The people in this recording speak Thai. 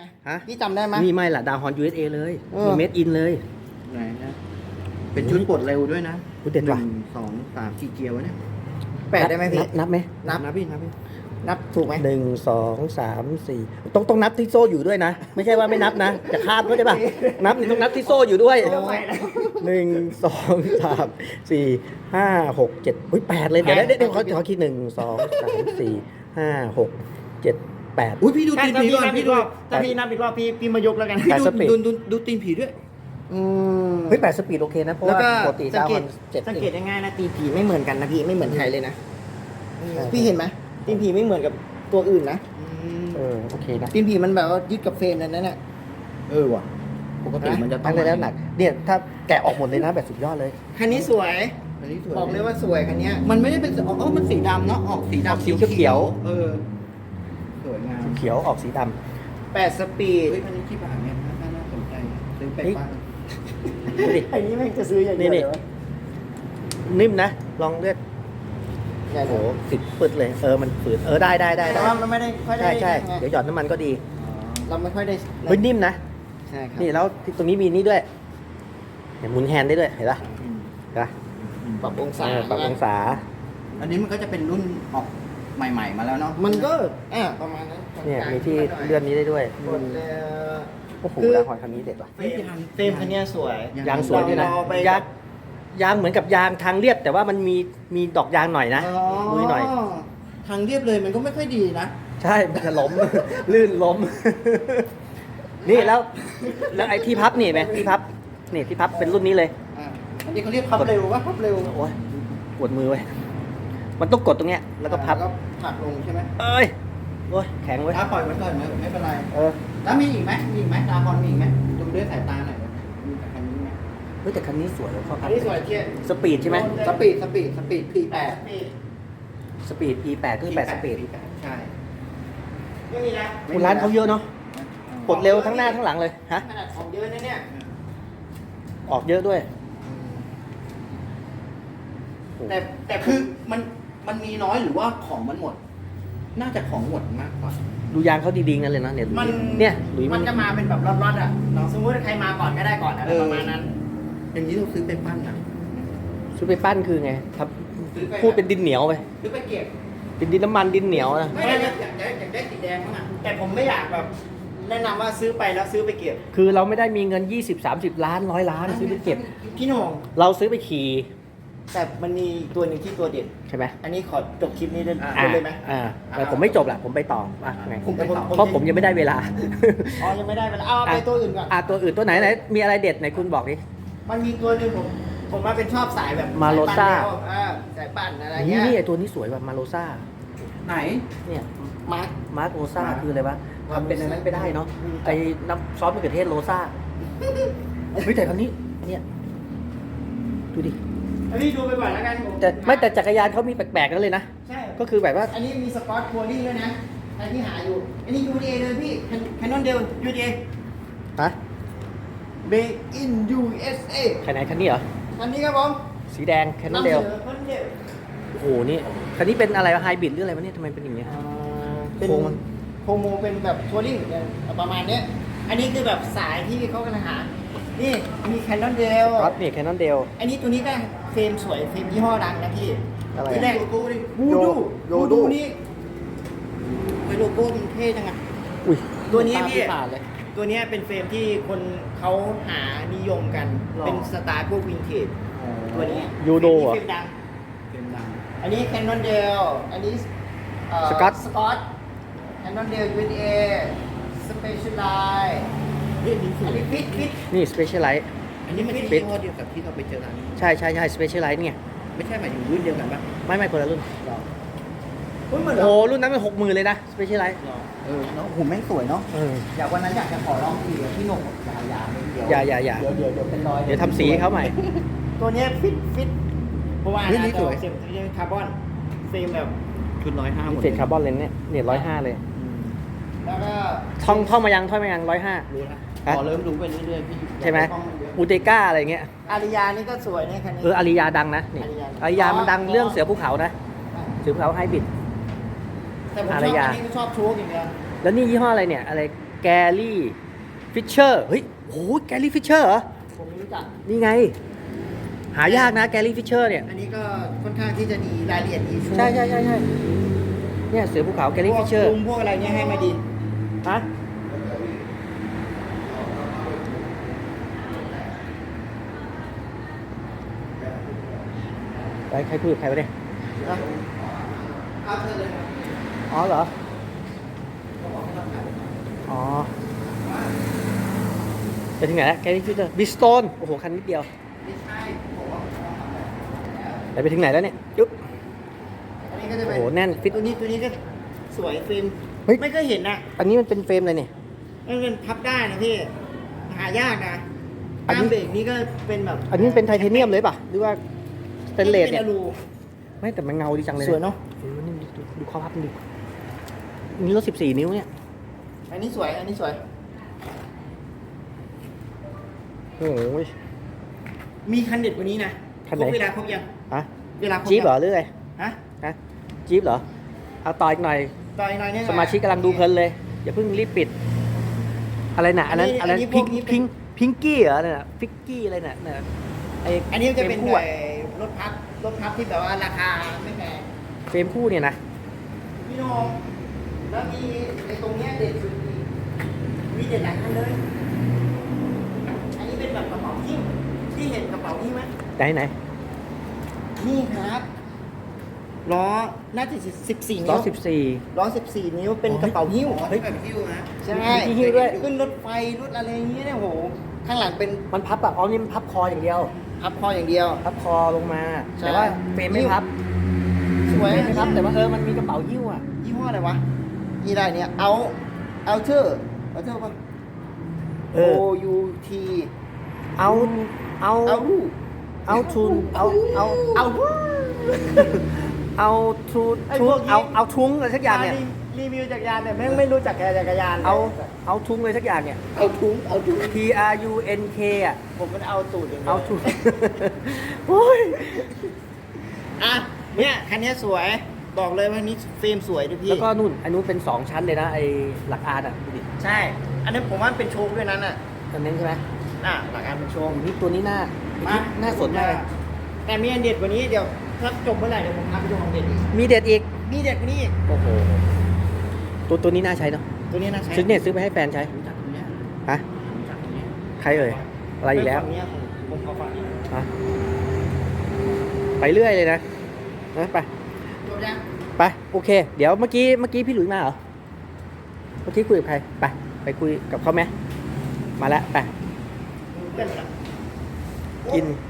ไงฮะ พี่จำได้ไหม นี่ไม่ล่ะ ดาวฮอน USA เลยเออ มีเมดอินเลย ไหนนะ เป็นชุดปลดเร็วด้วยนะอุ๊ยเด็ดว่ะ หนึ่งสองสามสี่เกียร์วะเนี่ยแปดได้ไหมพี่ นับนับไหมนับ นับพี่นับพี่นับถูกไหมหนึ่งสองสามสี่ต้องต้องนับที่โซ่อยู่ด้วยนะ ไม่ใช่ว่าไม่นับนะ จะข้ามก็ได้ป่ะ นับนี่ต้องนับที่โซ่อยู่ด้วยหนึ่งสองสามสี่ห้าหกเจ็ดอุ้ยแปดเลย เดี๋ยวเดี๋ยวเดี๋ยวเขาเขาคิดหนึ่งสองสามสี่ห้าหกเจ็ด แปด อุ้ยพี่ดูถ้าตีนพี่ผีก่อนนับอีพี่กดูรอบถ้าพี่นับอีกรอบพี่พี่มายกแล้วกันพี่แปดดูสปีดดูดูดูตีนผีด้วยอืมเฮ้ยแปดสปีดโอเคนะ เพราะแล้วว่าก็ปกติสัดางวเกฮอตนเจ็ดสังหนึ่เกตงง่ายๆนะตีนผีไม่เหมือนกันนะพี่ไม่เหมือนใครเลยนะใช่พี่เห็นไหมตีนผีไม่เหมือนกับตัวอื่นนะเออโอเคนะตีนผีมันแบบว่ายึดกับเฟรมนั่นน่ะเออว่ะปกติมันจะต้อตั้งงได้แล้วหนักเนี่ยถ้าแกะออกหมดเลยนะแบบสุดยอดเลยคันนี้สวยอันนี้สวยบอกเลยว่าสวยคันเนี้ยมันไม่ได้เป็นสีอ๋อมันสีดำเนาะออกสีออกดำสีเขียวเออส วยงามเขียวออกสีดแปดสปีดเฮ้ยคันนี้ที่ผ่านเนี่ยน่าน่าสนใจซื้อไปเฮ้ยบ้านำดูดิไอ้นี้แม่งจะซื้ออย่างเดียวนี่เลยวะนิ่มนะ ลองเลือดใหญ่โอ้โหโหติดปึดเลย เออมันฝืนเออได้ได้ได้แต่ได้ว่ามันไม่ได้ค่อยได้ใช่ใช่ไงเดี๋ยวหยอดน้ำมันก็ดีเราไม่ค่อยได้เฮ้ยนิ่มนะ ใช่ครับนี่แล้วที่ตรงนี้มีนี่ด้วยเนี่ยหมุนแฮนด์ได้ด้วย เห็นปะอืมเห็นปะปรับองศาเออปรับองศา อันนี้มันก็จะเป็นรุ่นออก ใหม่ ๆ มาแล้วเนาะมันก็อ่าประมาณนั้นเนี่ยมีที่เลื่อนนี้ได้ด้วยกดเลยโอ้โหคือดาวฮอนคันนี้เด็ดว่ะเฟรมเฟรมคันเนี้ยสวย ยางสวยด้วยนะเราเอาไป ยางยางเหมือนกับยางทางเรียบแต่ว่ามันมีมีดอกยางหน่อยนะมุ้ยหน่อย ทางเรียบเลยมันก็ไม่ค่อยดีนะ ใช่มันจะล้ม ลื่นล้ม นี่แล้ว แล้วไอ้ที่พับนี่ไหมที่พับนี่ที่พับเป็นรุ่นนี้เลย อ่าอันนี้เขาเรียกพับเร็วว่าพับเร็วโอ้ยปวดมือเว้ย มันต้องกดตรงเนี้ยแล้วก็พับ แล้วก็ผลักลงใช่ไหมเอ้ยโอ้ยแข็งเว้ย ถ้าปล่อยมันก่อนไม่ไม่เป็นไร เออ แล้วมีอีกไหมมีอีกไหมดาวพรมีอีกไหมดูด้วยสายตาหน่อยมีแต่คันนี้ไหมเฮ้ยแต่คันนี้สวยเลยเขาอันนี้สวยเทียบสปีดใช่ไหมสปีดสปีดสปีดปีแปดสปีด E8 ก็คือ8สปีดใช่ไม่มีนะคุณร้านเขาเยอะเนาะกดเร็วทั้งหน้าทั้งหลังเลยฮะขนาดของเยอะนะเนี่ยออกเยอะด้วยแต่แต่คือมัน มันมีน้อยหรือว่าของมันหมด น่าจะของหมดมากกว่า ดูยางเขาดีๆกันเลยนะเนี่ยมัน เนี่ยหลุยมัมันนจะมาเป็นแบบล็อตๆอะสมมติใครมาก่อนก็ได้ก่อนอะไรประมาณนั้นอย่างนี้เราซื้อเป็นปั้นนะซื้อไปปั้นคือไงครับซื้อไปพูดเป็นดินเหนียวไปซื้อไปเก็บ เป็นดินน้ำมันดินเหนียวนะไม่ได้อยากได้อยากได้สีแดงมั้งอะแต่ผมไม่อยากแบบ แนะนำว่าซื้อไปแล้วซื้อไปเก็บคือเราไม่ได้มีเงิน 20 30 ล้านร้อยล้านซื้อไปเก็บ พี่โหน่งเราซื้อไปขี่ แต่มันมีตัวหนึ่งที่ตัวเด็ดใช่ไหมอันนี้ขอจบคลิปนี้ได้อ่าพูดเลยไหมอ่าแต่ผมไม่จบละผมไปต่ออะไงผมไปต่อเพราะผมยังไม่ได้เวลาอ๋อยังไม่ได้เวลาเอาไปตัวอื่นก่อนอะตัวอื่นตัวไหนไหนมีอะไรเด็ดไหนคุณบอกดิมันมีตัวหนึ่งผมผมมาเป็นชอบสายแบบมาโลซ่าสยปั่นแล้วอ่าสายปั่นอะไรนี่เงี้ยนี่ไอตัวนี้สวยแบบมาโลซ่าไหนเนี่ยมาร์คมาร์กโลซ่ามาร์คคืออะไรวะทำเป็นอันนั้นไปได้เนาะอืมไอ้น้ำซอสมะเขือเทศโลซ่าเฮ้ยแต่คันนี้เนี่ยดูดิ อันนี้ดูไปก่อนแล้วกันผมแต่ไม่แต่จักรยานเขามีแปลกๆนั่นเลยนะ ใช่ก็คือแบบว่า อันนี้มีสปอร์ตทัวริงด้วยนะใครที่หาอยู่ อันนี้ UDA เลยพี่แคนนอนเดล UDA ฮะ Made in USA คันไหนคันนี้เหรอ อันนี้ครับผมสีแดงแคนนอนเดลนำสนอ Canon Dale โอ้โหนี่คันนี้เป็นอะไรไฮบริดหรืออะไรวะเนี่ยทำไมเป็นอย่างเงี้ย อ่าเป็นโครงมัน โครงโมเป็นแบบทัวริงเนี่ยประมาณเนี้ยอันนี้คือแบบสายที่เขากำลังหา นี่มีแคนนอนเดลรถนี่แคนนอนเดลอันนี้ตัวนี้ก็เฟรมสวยเฟรมยี่ห้อดังนะพี่อะไรอะที่แรกโลโก้ดิวูดูโยวูดูดูนี่เฮ้ยโลโก้มันเท่จังอะอุ้ยตัวนี้พี่ผ่านเลยตัวเนี้ยเป็นเฟรมที่คนเขาหานิยมกันหรอเป็นสไตล์พวกวินเทจตัวนี้ยูโดเหรอเฟรมดังเป็นดัง อันนี้แคนนอนเดลอันนี้ Scott สกอตแคนนอนเดล USA สเปเชียลไลน์ เฮ้ยอันนี้สวอันยนี้ฟิตฟิตนี่สเปเชียลไลท์อันนี้มันเป็เป็นนยี่ห้อเดียวกับที่เราไปเจอร้านนี้ใช่ใช่ใช่สเปเชียลไลท์เนี่ยไม่ใช่หมายถึงรุ่นเดียวกันปะไม่ไม่คนละรุ่นเฮ้ยเหมือนโอ้เรารุ่นนั้นเป็นหกหมื่นเลยนะสเปเชียลไลท์เออเนาะหูแม่งสวยเนาะเออ อยากวันนั้นอยากจะขอร้องทีกับพี่หนุ่มอย่าอย่าเดี๋ยวอย่าอย่าอย่า เดี๋ยวเดี๋ยวเดี๋ยวเป็นรอยเดี๋ยวทำสีให้เขาใหม่ ตัวเนี้ยฟิตฟิตเพราะว่าเฮ้ยนี่สวยเฟรมคาร์บอนเฟรมแบบชุดร้อยห้าหมดเศษคาร์บอนเลนเนี่ยเนี่ยร้อยห้าเลย แล้วก็ท่องท่องมายังท่องมายังร้อยห้ารู้ละฮะ พอเริ่มรู้ไปเรื่อยๆพี่ใช่ไหมต้องนเยอะอูเตก้าอะไรเงี้ยอาริยานี่ก็สวยเนี่ยคันนี้เอออาริยาดังนะนี่อาริยาอาริยามันดังเรื่องเสือภูเขานะอะเสือภูเขาไฮบริดแต่ผมชอาอบริยาอันนี้ก็ชอบโชว์อย่างเดียวแล้วนี่ยี่ห้ออะไรเนี่ยอะไรแกรี่ฟิชเชอร์เฮ้ยโอ้โหแกรี่ฟิชเชอร์เหรอผมไม่รู้จักนี่ไง หายากนะแกรี่ฟิชเชอร์เนี่ยอันนี้ก็ค่อนข้างที่จะดีรายละเอียดดีใช่ใช่ใช่ใช่เนี่ยเสือภูเขาแกรี่ฟิชเชอร์พวกลุมพวกอะไรเนี่ยให้มาดีฮะ ไปใครคุยกับใครวะเนี่ยเอาเธอเลยอ๋อเหรอ อ๋อไปถึงไหนแล้วแกรี่ฟิชเชอร์บิสโตนโอ้โห คันนิดเดียวไม่ใช่ผมว่าไปไปถึงไหนแล้วเนี่ยยุบอันนี้ก็จะโอ้เป็นโห แน่นฟิต ตัวนี้ตัวนี้ก็สวยฟิล์มเฮ้ย ไม่เคยเห็นนะอันนี้มันเป็นเฟรมอะไรเนี่ย มันเป็นพับได้นะพี่หายากนะอันนี้น้ำเบรกนี่ก็เป็นแบบอันนี้มันเป็นไทเทเนียมเลยป่ะ หรือว่า สเตนเลสเป็เนี่ยนอลูไม่แต่มันเงาดีจังเลยสวยเนอะเออนี่ดูดูข้อพับมันดินี่รถ14นิ้วเนี่ย อันนี้สวย อันนี้สวย โอ้โหมีคันเด็ดกว่านี้นะคันไหนรบเวลาครบยังฮะเวลาครบจี๊ปเหรอยังหรืออะไรฮะฮะจี๊ปเหรอ เอาต่ออีกหน่อยต่อยหน่อยเนี่ยสมาชิกกำลังดูเพลินเลย อย่าเพิ่งรีบปิด อะไรน่ะอันนั้นอัอันนนี้นั้นอันนี้พิงพวกนี้เป็นพิงพิงกี้เหรอเนี่ยฟิกกี้อะไรน่ะน่ะไออันนี้มันจะเป็นฟรมคู่อะไอ้ร ถพับรถพับที่แบบว่าราคาไม่แพงเฟรมคู่เนี่ยนะพี่โหนงแล้วมีไอ้ตรงเนี้ยเด็ดสุดอีกมีเด็ดหลายคันเลย อันนี้เป็นแบบกระเป๋าหิ้วที่เห็นกระเป๋าหิ้วไหมไหนไหนนี่ครับล้อน่าจะสิบสี่ล้นิ้อวสิบสี่ล้อสิบสี่นิ้วเป็นกระเป๋าหิ้วเฮ้ยแบบหิ้วนะใช่มีหิ้วด้วยขึ้นรถไฟรถอะไรอย่างเงี้ยเนี่ยโหข้างหลังเป็นมันพับอะอ๋อนี่มันพับคออย่างเดียว พับคออย่างเดียว พับคอลงมา ใช่ แต่ว่าเฟรมไม่พับสวยเฟรมอะไม่พับ แต่ว่าเออมันมีกระเป๋าหิ้วอะยี่ห้ออะไรวะยี่ได้เนี่ยเอาเอาเธอเอาเธอป่ะ เออ O U T เอา เอา เอา เอาทุนเอาเอาเอาเอาทุนไอ้ทุพวนกนี้ เอา เอาทุงอะไรสักอย่างเนี่ย รีวิวจักรยานเนี่ยแม่งไม่รู้จักแกจักรยานลยเอาเอาทุงอะไรสักอย่างเนี่ย เอาถุงเอาถุง T R U N K อะ ผมมันเอาตูดอย่างดียวเอาทุงโอ้ยอะเนี่ยคันนี้สวยบอกเลยว่าคันนี้เฟรมสวยด้วยพี่แล้วก็นู่นอันนู้นเป็น 2 ชั้นเลยนะไอ้หลักอาร์ตอะดูดิใช่ อันนี้ผมว่าเป็นโชว์ด้วยนั้นน่ะอันนั้นใช่ไหมน่ะหลักการเป็นโชว์โอ้นี่ตัวนี้น่ามา น่าสนมากเลยแต่มีอันเด็ดกว่านี้เดี๋ยวถ้าจบเมื่อไหร่เดี๋ยวผมพาไปดูของเด็ดอีกมีเด็ดอีก มีเด็ดกว่านี้อีกโอ้โห ตัวตัวนี้น่าใช้เนาะตัวนี้นะใช้ซื้อเนี่ยซื้อไปให้แฟนใช้ รู้จักตัวเนี้ยฮะ รู้จักตัวเนี้ยใครเอ่ย อะไรอีกแล้ว ฝั่งเนี้ยผมผมขอฟังนี้ฮะ ไปเรื่อยเลยนะนะไป จบยังไป โอเค เดี๋ยวเมื่อกี้ เมื่อกี้พี่หลุยมาเหรอ เมื่อกี้คุยกับใคร ไป ไปคุยกับเขาไหม มาแล้ว ไปเกินละกินโ